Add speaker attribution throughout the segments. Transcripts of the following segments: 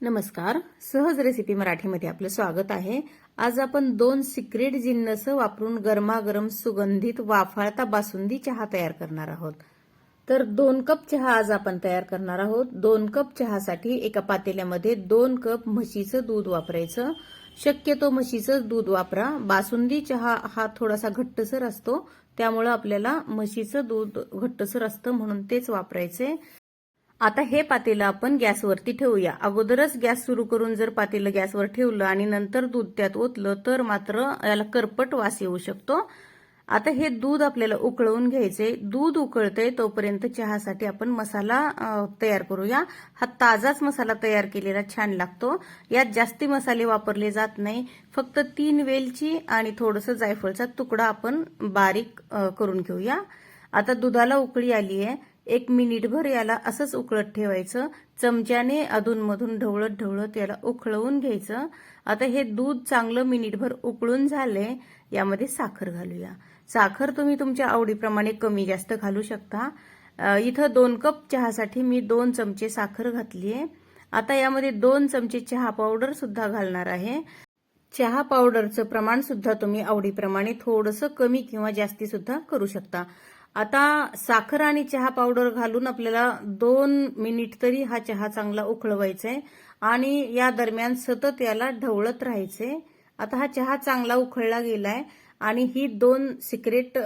Speaker 1: नमस्कार. सहज रेसिपी मराठीमध्ये आपलं स्वागत आहे. आज आपण दोन सिक्रेट जिन्नस वापरून गरमागरम सुगंधित वाफाळता बासुंदी चहा तयार करणार आहोत. तर दोन कप चहा आज आपण तयार करणार आहोत. दोन कप चहासाठी एका पातेल्यामध्ये दोन कप म्हशीचं दूध वापरायचं. शक्यतो म्हशीचं दूध वापरा. बासुंदी चहा हा थोडासा घट्टसर असतो. त्यामुळं आपल्याला म्हशीचं दूध घट्टसर असतं म्हणून तेच वापरायचे. आता हे पातेलं आपण गॅसवरती ठेवूया. अगोदरच गॅस सुरू करून जर पातेलं गॅसवर ठेवलं आणि नंतर दूध त्यात ओतलं तर मात्र याला करपट वास येऊ शकतो. आता हे दूध आपल्याला उकळवून घ्यायचे दूध उकळतंय तोपर्यंत चहासाठी आपण मसाला तयार करूया. हा ताजाच मसाला तयार केलेला छान लागतो. यात जास्ती मसाले वापरले जात नाही. फक्त तीन वेलची आणि थोडंसं जायफळचा तुकडा आपण बारीक करून घेऊया. आता दुधाला उकळी आली आहे एक मिनिटभर याला असंच उकळत ठेवायचं. चमच्याने अधूनमधून ढवळत ढवळत याला उकळवून घ्यायचं. आता हे दूध चांगलं मिनिटभर उकळून झाले यामध्ये साखर घालूया. साखर तुम्ही तुमच्या आवडीप्रमाणे कमी जास्त घालू शकता. इथं दोन कप चहासाठी मी दोन चमचे साखर घातली आहे आता यामध्ये दोन चमचे चहा पावडर सुद्धा घालणार आहे. चहा पावडरचं प्रमाण सुद्धा तुम्ही आवडीप्रमाणे थोडंसं कमी किंवा जास्ती सुद्धा करू शकता. आता साखर आणि चहा पावडर घालून आपल्याला दोन मिनिट तरी हा चहा चांगला उकळवायचा आहे आणि या दरम्यान सतत याला ढवळत राहायचे आता हा चहा चांगला उकळला गेलाय. आणि ही दोन सिक्रेट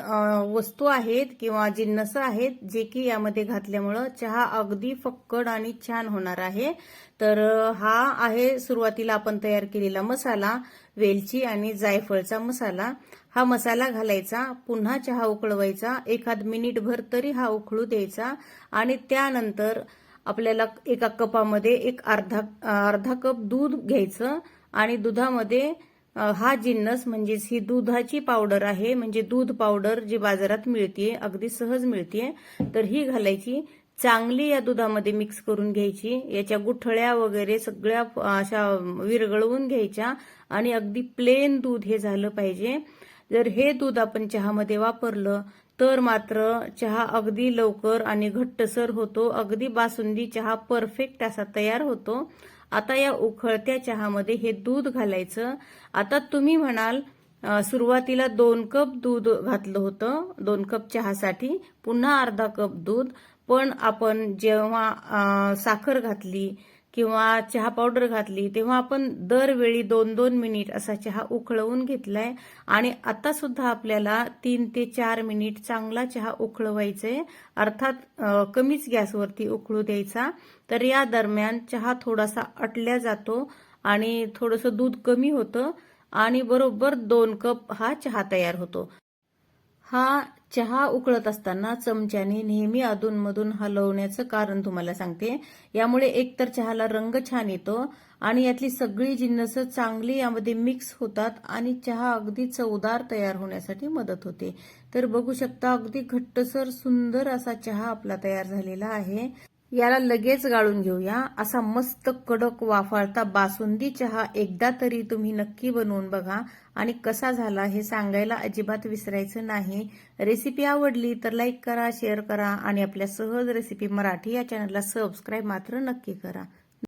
Speaker 1: वस्तू आहेत किंवा जिन्नस आहेत जे की यामध्ये घातल्यामुळं चहा अगदी फक्कड आणि छान होणार आहे. तर हा आहे सुरुवातीला आपण तयार केलेला मसाला वेलची आणि जायफळचा मसाला. हा मसाला घालायचा पुन्हा चहा उकळवायचा एखाद मिनिटभर तरी हा उकळू द्यायचा आणि त्यानंतर आपल्याला एका कपामध्ये एक अर्धा अर्धा कप दूध घ्यायचं आणि दुधामध्ये हा जिन्नस म्हणजेच ही दुधाची पावडर आहे. म्हणजे दूध पावडर जी बाजारात मिळते अगदी सहज मिळते तर ही घालायची चांगली या दुधामध्ये मिक्स करून घ्यायची. याच्या गुठळ्या वगैरे सगळ्या अशा विरघळवून घ्यायच्या आणि अगदी प्लेन दूध हे झालं पाहिजे. जर हे दूध आपण चहामध्ये वापरलं तर मात्र चहा अगदी लवकर आणि घट्टसर होतो. अगदी बासुंदी चहा परफेक्ट असा तयार होतो. आता या उखळत्या चहामध्ये हे दूध घालायचं. आता तुम्ही म्हणाल सुरुवातीला दोन कप दूध घातलं होतं दोन कप चहासाठी पुन्हा अर्धा कप दूध. पण आपण जेव्हा साखर घातली किंवा चहा पावडर घातली तेव्हा आपण दरवेळी दोन दोन मिनिट असा चहा उकळवून घेतलाय आणि आता सुद्धा आपल्याला तीन ते चार मिनिट चांगला चहा उकळवायचे अर्थात कमीच गॅसवरती उकळू द्यायचा. तर या दरम्यान चहा थोडासा अटल्या जातो आणि थोडंसं दूध कमी होतं आणि बरोबर दोन कप हा चहा तयार होतो. हा चहा उकळत असताना चमच्याने नेहमी अधूनमधून हलवण्याचं कारण तुम्हाला सांगते. यामुळे एकतर चहाला रंग छान येतो आणि यातली सगळी जिन्नस चांगली यामध्ये मिक्स होतात आणि चहा अगदी चवदार तयार होण्यासाठी मदत होते. तर बघू शकता अगदी घट्टसर सुंदर असा चहा आपला तयार झालेला आहे. याला लगेच गाळून घेऊया. असा मस्त कडक वाफाळता बासुंदी चहा एकदा तरी तुम्ही नक्की बनवून बघा. आणि कसा झाला हे सांगायला अजिबात विसरायचं नाही. रेसिपी आवडली तर लाईक करा शेअर करा आणि आपल्या सहज रेसिपी मराठी या चॅनलला सबस्क्राईब मात्र नक्की करा.